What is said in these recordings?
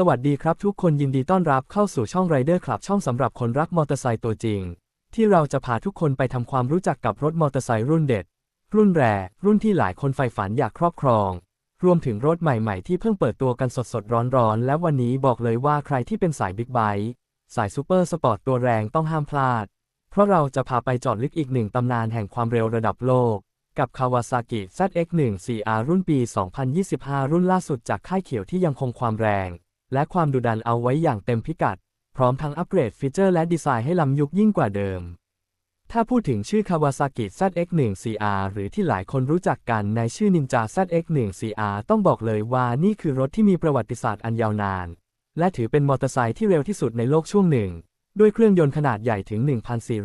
สวัสดีครับทุกคนยินดีต้อนรับเข้าสู่ช่องไรเดอร์คลับช่องสำหรับคนรักมอเตอร์ไซค์ตัวจริง ที่เราจะพาทุกคนไปทำความรู้จักกับรถมอเตอร์ไซค์รุ่นเด็ด รุ่นแรรุ่นที่หลายคนใฝ่ฝันอยากครอบครอง รวมถึงรถใหม่ๆ ที่เพิ่งเปิดตัวกันสดๆ ร้อนๆ และวันนี้บอกเลยว่าใครที่เป็นสายบิ๊กไบค์สายซูเปอร์สปอร์ตตัวแรงต้องห้ามพลาด เพราะเราจะพาไปจอดลึกอีกหนึ่งตำนานแห่งความเร็วระดับโลก กับ Kawasaki ZX-1CR รุ่นปี 2025 รุ่นล่าสุดจากค่ายเขียวที่ยังคงความแรง และความดุดันเอาไว้อย่างเต็มพิกัด พร้อมทั้งอัปเกรดฟีเจอร์และดีไซน์ให้ล้ำยุคยิ่งกว่าเดิม ถ้าพูดถึงชื่อ Kawasaki ZX-1CR หรือที่หลายคนรู้จักกันในชื่อ Ninja ZX-1CR ต้องบอกเลยว่านี่คือรถที่มีประวัติศาสตร์อันยาวนาน และถือเป็นมอเตอร์ไซค์ที่เร็วที่สุดในโลกช่วงหนึ่งด้วยเครื่องยนต์ขนาดใหญ่ถึง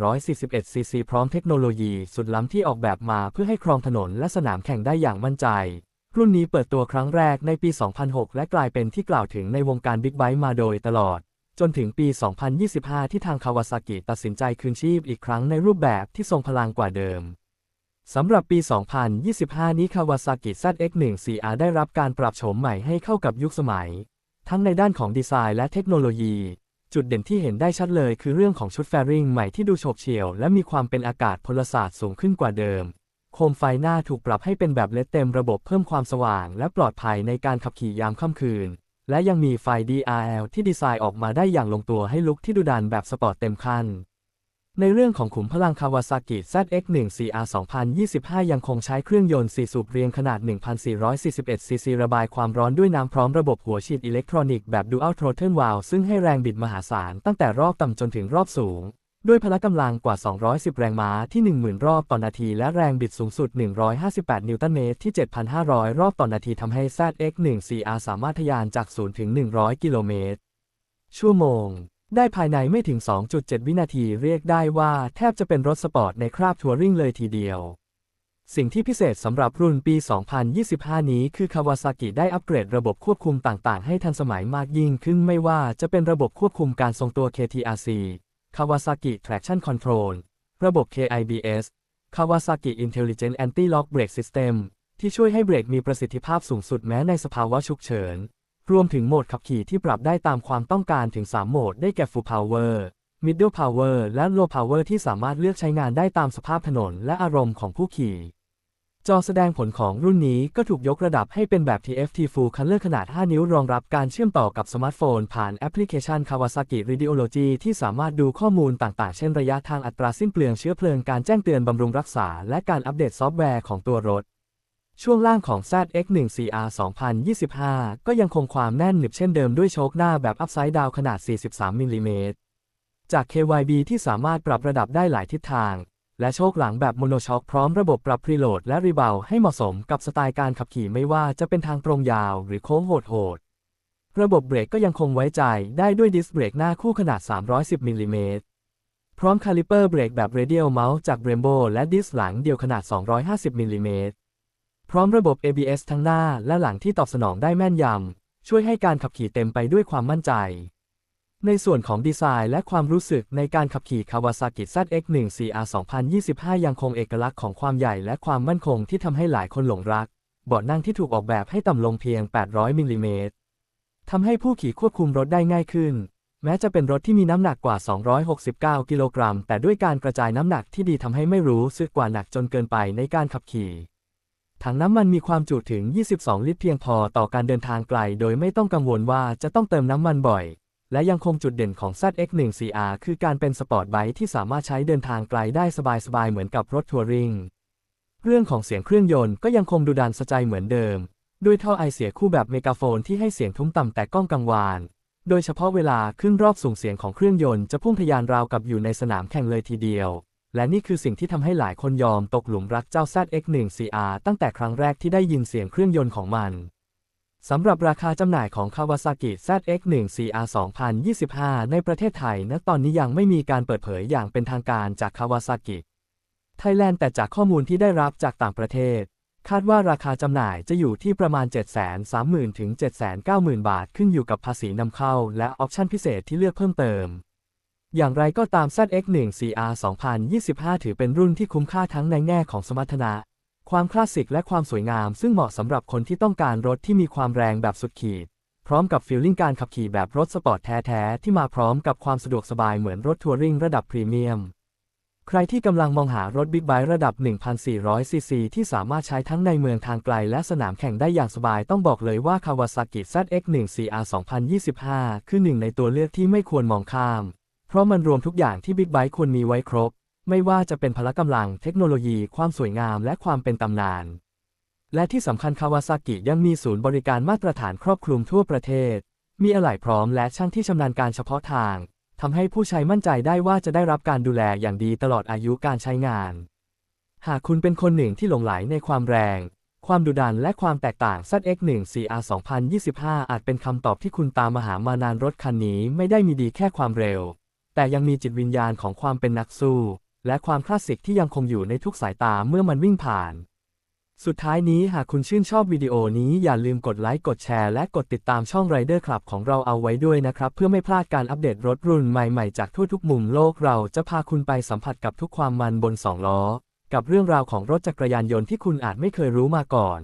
1,441 ซีซี พร้อมเทคโนโลยีสุดล้ำที่ออกแบบมาเพื่อให้ครองถนนและสนามแข่งได้อย่างมั่นใจ รุ่นนี้เปิดตัวครั้งแรกในปี 2006 และกลายเป็นที่กล่าวถึงในวงการบิ๊กไบค์มาโดยตลอด จนถึงปี 2025 ที่ทางคาวาซากิตัดสินใจคืนชีพอีกครั้งในรูปแบบที่ทรงพลังกว่าเดิมสำหรับปี 2025 นี้ Kawasaki ZX-1CR ได้รับการปรับโฉมใหม่ให้เข้ากับยุคสมัย ทั้งในด้านของดีไซน์และเทคโนโลยี จุดเด่นที่เห็นได้ชัดเลยคือเรื่องของชุดแฟริงใหม่ที่ดูโฉบเฉี่ยวและมีความเป็นอากาศพลศาสตร์สูงขึ้นกว่าเดิม มไฟหน้าถูกปรับให้เป็นแบบเลดเต็มระบบเพิ่มความสว่าง และปลอดภัยในการขับขี่ยามค่ำคืน และยังมีไฟ DRL ที่ดีไซน์ออกมาได้อย่างลงตัวให้ลุคที่ดุดันแบบสปอร์ตเต็มขั้นในเรื่องของขุมพลัง Kawasaki ZX-1CR 2025 ยังคงใช้เครื่องยนต์ 4 สูบเรียงขนาด 1,441 ซีซีระบายความร้อนด้วยน้ำพร้อมระบบหัวฉีดอิเล็กทรอนิกส์แบบ Dual Throttle Valve ซึ่งให้แรงบิดมหาศาลตั้งแต่รอบต่ำจนถึงรอบสูง ด้วยพละกำลังกว่า 210 แรงม้าที่ 10,000 รอบต่อนาที และแรงบิดสูงสุด 158 นิวตันเมตรที่ 7,500 รอบต่อนาทีทำให้ ZX-1CR สามารถทะยานจาก 0 ถึง 100 กิโลเมตร ชั่วโมง ได้ภายในไม่ถึง 2.7 วินาทีเรียกได้ว่าแทบจะเป็นรถสปอร์ตในคราบทัวริงเลยทีเดียว สิ่งที่พิเศษสำหรับรุ่นปี 2025 นี้คือ Kawasaki ได้อัปเกรดระบบควบคุมต่างๆ ให้ทันสมัยมากยิ่งขึ้นไม่ว่าจะเป็นระบบควบคุมการทรงตัว KTRC Kawasaki Traction Control ระบบ KIBS Kawasaki Intelligent Anti-Lock Brake System ที่ช่วยให้เบรกมีประสิทธิภาพสูงสุดแม้ในสภาวะฉุกเฉิน รวมถึงโหมดขับขี่ที่ปรับได้ตามความต้องการถึง 3 โหมดได้แก่ Full Power Middle Power และ Low Power ที่สามารถเลือกใช้งานได้ตามสภาพถนนและอารมณ์ของผู้ขี่ จอแสดงผลของรุ่นนี้ก็ถูกยกระดับให้เป็นแบบ TFT Full Color ขนาด 5 นิ้วรองรับการเชื่อมต่อกับสมาร์ทโฟน ผ่านแอปพลิเคชัน Kawasaki Radiology ที่สามารถดูข้อมูลต่างๆ เช่นระยะทางอัตราสิ้นเปลืองเชื้อเพลิงการแจ้งเตือนบำรุงรักษา และการอัปเดตซอฟต์แวร์ของตัวรถ ช่วงล่างของ ZX-1CR 2025 ก็ยังคงความแน่นหนึบเช่นเดิมด้วยโชคหน้าแบบอัพไซด์ดาวขนาด 43มิลลิเมตรจาก KYB ที่สามารถปรับระดับได้หลายทิศทาง และโชคหลังแบบโมโนช็อคพร้อมระบบปรับพรีโหลดและรีเบลให้เหมาะสมกับสไตล์การขับขี่ไม่ว่าจะเป็นทางตรงยาวหรือโค้งโหดๆระบบเบรกก็ยังคงไว้ใจได้ด้วยดิสเบรกหน้าคู่ขนาด 310มิลลิเมตรพร้อมคาลิเปอร์เบรกแบบเรเดียลเมาส์จาก Brembo และดิสหลังเดียวขนาด 250มิลลิเมตรพร้อมระบบ ABS ทั้งหน้าและหลังที่ตอบสนองได้แม่นยำ ช่วยให้การขับขี่เต็มไปด้วยความมั่นใจ ในส่วนของดีไซน์และความรู้สึกในการขับขี่ Kawasaki ZX-1CR 2025 ยังคงเอกลักษณ์ของความใหญ่และความมั่นคงที่ทำให้หลายคนหลงรัก เบาะนั่งที่ถูกออกแบบให้ต่ำลงเพียง 800 มิลลิเมตรทำให้ผู้ขี่ควบคุมรถได้ง่ายขึ้น แม้จะเป็นรถที่มีน้ำหนักกว่า 269 กิโลกรัม แต่ด้วยการกระจายน้ำหนักที่ดีทำให้ไม่รู้สึกกว่าหนักจนเกินไปในการขับขี่ถังน้ำมันมีความจุถึง 22 ลิตรเพียงพอต่อการเดินทางไกล โดยไม่ต้องกังวลว่าจะต้องเติมน้ำมันบ่อย และยังคงจุดเด่นของ ZX-1CR คือการเป็นสปอร์ตไบค์ที่สามารถใช้เดินทางไกลได้สบายๆเหมือนกับรถทัวริง เรื่องของเสียงเครื่องยนต์ก็ยังคงดุดันสะใจเหมือนเดิม ด้วยท่อไอเสียคู่แบบเมกาโฟนที่ให้เสียงทุ้มต่ำแต่ก้องกังวาน โดยเฉพาะเวลาขึ้นรอบสูงเสียงของเครื่องยนต์จะพุ่งทะยานราวกับอยู่ในสนามแข่งเลยทีเดียว และนี่คือสิ่งที่ทำให้หลายคนยอมตกหลุมรักเจ้า ZX-1CR ตั้งแต่ครั้งแรกที่ได้ยินเสียงเครื่องยนต์ของมัน สำหรับราคาจำหน่ายของ Kawasaki ZX-1CR 2025 ในประเทศไทยณตอนนี้ยังไม่มีการเปิดเผยอย่างเป็นทางการจาก Kawasaki Thailand แต่จากข้อมูลที่ได้รับจากต่างประเทศ คาดว่าราคาจำหน่ายจะอยู่ที่ประมาณ 730,000 ถึง 790,000 บาท ขึ้นอยู่กับภาษีนำเข้า และออปชั่นพิเศษที่เลือกเพิ่มเติม อย่างไรก็ตาม ZX-1CR 2025 ถือเป็นรุ่นที่คุ้มค่าทั้งในแง่ของสมรรถนะ ความคลาสสิกและความสวยงามซึ่งเหมาะสำหรับคนที่ต้องการรถที่มีความแรงแบบสุดขีด พร้อมกับฟีลลิ่งการขับขี่แบบรถสปอร์ตแท้ๆ ที่มาพร้อมกับความสะดวกสบายเหมือนรถทัวริงระดับพรีเมียม ใครที่กำลังมองหารถบิ๊กไบค์ระดับ 1,400 ซีซีที่สามารถใช้ทั้งในเมืองทางไกลและสนามแข่งได้อย่างสบายต้องบอกเลยว่า Kawasaki ZX1CR 2025 คือหนึ่งในตัวเลือกที่ไม่ควรมองข้าม เพราะมันรวมทุกอย่างที่บิ๊กไบค์ควรมีไว้ครบ ไม่ว่าจะเป็นพละกำลังเทคโนโลยีความสวยงามและความเป็นตำนาน และที่สำคัญคาวาซากิยังมีศูนย์บริการมาตรฐานครอบคลุมทั่วประเทศ มีอะไหล่พร้อมและช่างที่ชำนาญการเฉพาะทางทำให้ผู้ใช้มั่นใจได้ว่าจะได้รับการดูแลอย่างดีตลอดอายุการใช้งาน หากคุณเป็นคนหนึ่งที่หลงไหลในความแรง ความดุดันและความแตกต่าง ZX1 CR 2025 อาจเป็นคำตอบที่คุณตามมาหามานานรถคันนี้ไม่ได้มีดีแค่ความเร็ว แต่ยังมีจิตวิญญาณของความเป็นนักสู้ และความคลาสสิกที่ยังคงอยู่ในทุกสายตาเมื่อมันวิ่งผ่าน สุดท้ายนี้หากคุณชื่นชอบวิดีโอนี้อย่าลืมกดไลค์กดแชร์และกดติดตามช่อง Rider Club ของเราเอาไว้ด้วยนะครับ เพื่อไม่พลาดการอัปเดตรถรุ่นใหม่ๆ จากทั่วทุกมุมโลกเราจะพาคุณไปสัมผัสกับทุกความมันบนสองล้อ กับเรื่องราวของรถจักรยานยนต์ที่คุณอาจไม่เคยรู้มาก่อน